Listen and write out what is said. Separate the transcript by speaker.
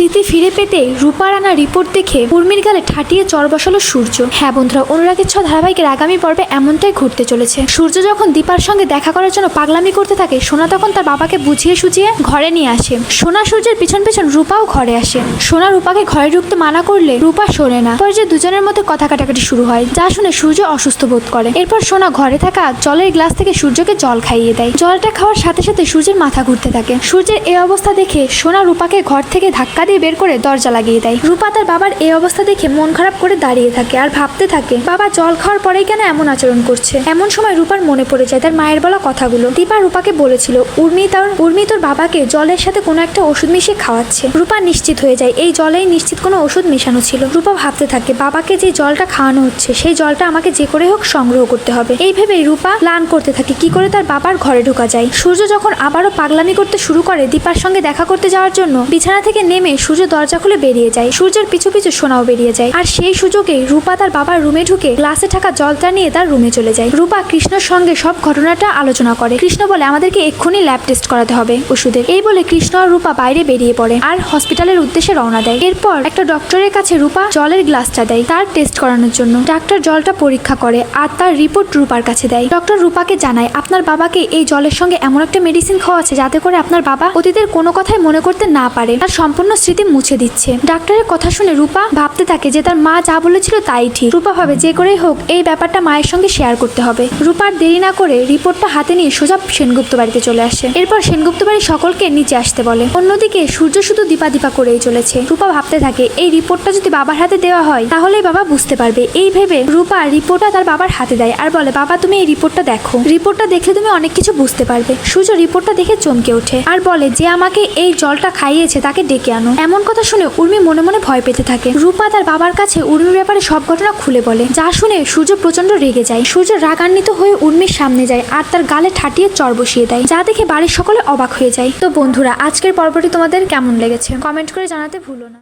Speaker 1: স্মৃতি ফিরে পেতে রূপার আনা রিপোর্ট দেখে উর্মির গালে ঠাটিয়ে চর বসালো সূর্য। হ্যাঁ বন্ধুরা, অনুরাগের ছ ধারাবাহিকের আগামী পর্বে এমনটাই ঘটতে চলেছে। সূর্য যখন দীপার সঙ্গে দেখা করার জন্য পাগলামি করতে থাকে, সোনা তখন তার বাবাকে বুঝিয়ে সুঝিয়ে ঘরে নিয়ে আসে। সোনা সূর্যের পিছন পিছন রূপাও ঘরে আসে। সোনা রূপাকে ঘরে ঢুকতে মানা করলে রূপা শোনে না। পরে যে দুজনের মধ্যে কথা কাটাকাটি শুরু হয়, যা শুনে সূর্য অসুস্থ বোধ করে। এরপর সোনা ঘরে থাকা জলের গ্লাস থেকে সূর্যকে জল খাইয়ে দেয়। জলটা খাওয়ার সাথে সাথে সূর্যের মাথা ঘুরতে থাকে। সূর্যের এই অবস্থা দেখে সোনা রূপাকে ঘর থেকে ধাক্কা দিয়ে বের করে দরজা লাগিয়ে দেয়। রূপা তার বাবার এই অবস্থা দেখে মন খারাপ করে দাঁড়িয়ে থাকে আর ভাবতে থাকে, বাবা জল খাওয়ার পরেই কেন এমন আচরণ করছে? এমন সময় রূপার মনে পড়ে যায় তার মায়ের বলা কথাগুলো। দীপা রূপাকে বলেছিল, উর্মি তার, উর্মি তোর বাবাকে জলের সাথে কোনো একটা ওষুধ মিশিয়ে খাওয়াচ্ছে। রূপা নিশ্চিত হয়ে যায়, এই জলেই নিশ্চিত কোনো ওষুধ মেশানো ছিল। রূপা ভাবতে থাকে, বাবাকে যে জলটা খাওয়ানো হচ্ছে, সেই জলটা আমাকে যে করে হোক সংগ্রহ করতে হবে। এই ভেবে রূপা প্ল্যান করতে থাকে, কি করে তার বাবার ঘরে ঢোকা যায়। সূর্য যখন আবারও পাগলামি করতে শুরু করে দীপার সঙ্গে দেখা করতে যাওয়ার জন্য, বিছানা থেকে নেমে সূর্য দরজা খুলে বেরিয়ে যায়। সূর্যের পিছু পিছু সোনাও বেরিয়ে যায়। আর সেই সুযোগে রূপা তার বাবার রুমে ঢুকে গ্লাসে থাকা জলটা নিয়ে তার রুমে চলে যায়। রূপা কৃষ্ণর সঙ্গে সব ঘটনাটা আলোচনা করে। কৃষ্ণ বলে, আমাদেরকে এক্ষুনি ল্যাব টেস্ট করাতে হবে ওষুধের। এই বলে কৃষ্ণ আর রূপা বাইরে বেরিয়ে পড়ে আর হসপিটালের উদ্দেশ্যে রওনা দেয়। এরপর একটা ডক্টরের কাছে রূপা জলের গ্লাসটা দেয় তার টেস্ট করানোর জন্য। ডাক্তার জলটা পরীক্ষা করে আর তার রিপোর্ট রূপার কাছে দেয়। ডক্টর রূপাকে জানায়, আপনার বাবাকে এই জলের সঙ্গে এমন একটা মেডিসিন খাওয়াচ্ছে যাতে করে আপনার বাবা অতীতের কোনো কথাই মনে করতে না পারে। তার সম্পূর্ণ স্মৃতি মুছে দিচ্ছে। ডাক্তারের কথা শুনে রূপা ভাবতে থাকে যে তার মা যা বলেছিল তাই ঠিক। রূপা ভাবে যে করেই হোক, এই ব্যাপারটা মায়ের সঙ্গে শেয়ার করতে হবে। রূপার দেরি না করে রিপোর্টটা হাতে নিয়ে সোজা সেনগুপ্ত বাড়িতে চলে আসে। এরপর সেনগুপ্ত বাড়ি সকলকে নিচে আসতে বলে। অন্যদিকে সূর্য শুধু দীপা দীপা করেই চলেছে। রূপা ভাবতে থাকে, এই রিপোর্টটা যদি বাবার হাতে দেওয়া হয়, তাহলেই বাবা বুঝতে পারবে। এই ভেবে রূপা রিপোর্টটা তার বাবার হাতে দেয় আর বলে, বাবা, তুমি এই রিপোর্টটা দেখো। রিপোর্টটা দেখলে তুমি অনেক কিছু বুঝতে পারবে। সূর্য রিপোর্টটা দেখে চমকে ওঠে আর বলে, যে আমাকে এই জলটা খাইয়েছে তাকে ডেকে আনো। এমন কথা শুনে উর্মি মনে মনে ভয় পেতে থাকে। রূপা তার বাবার কাছে উর্মির ব্যাপারে সব ঘটনা খুলে বলে। যা শুনে সূর্য প্রচণ্ড রেগে যায়। সূর্য রাগান্বিত হয়ে উর্মির সামনে যায় আর তার গালে ঠাটিয়ে চর বসিয়ে দেয়, যা দেখে বাড়ির সকলে অবাক হয়ে যায়। তো বন্ধুরা, আজকের পর্বটি তোমাদের কেমন লেগেছে? কমেন্ট করে জানাতে ভুলো না।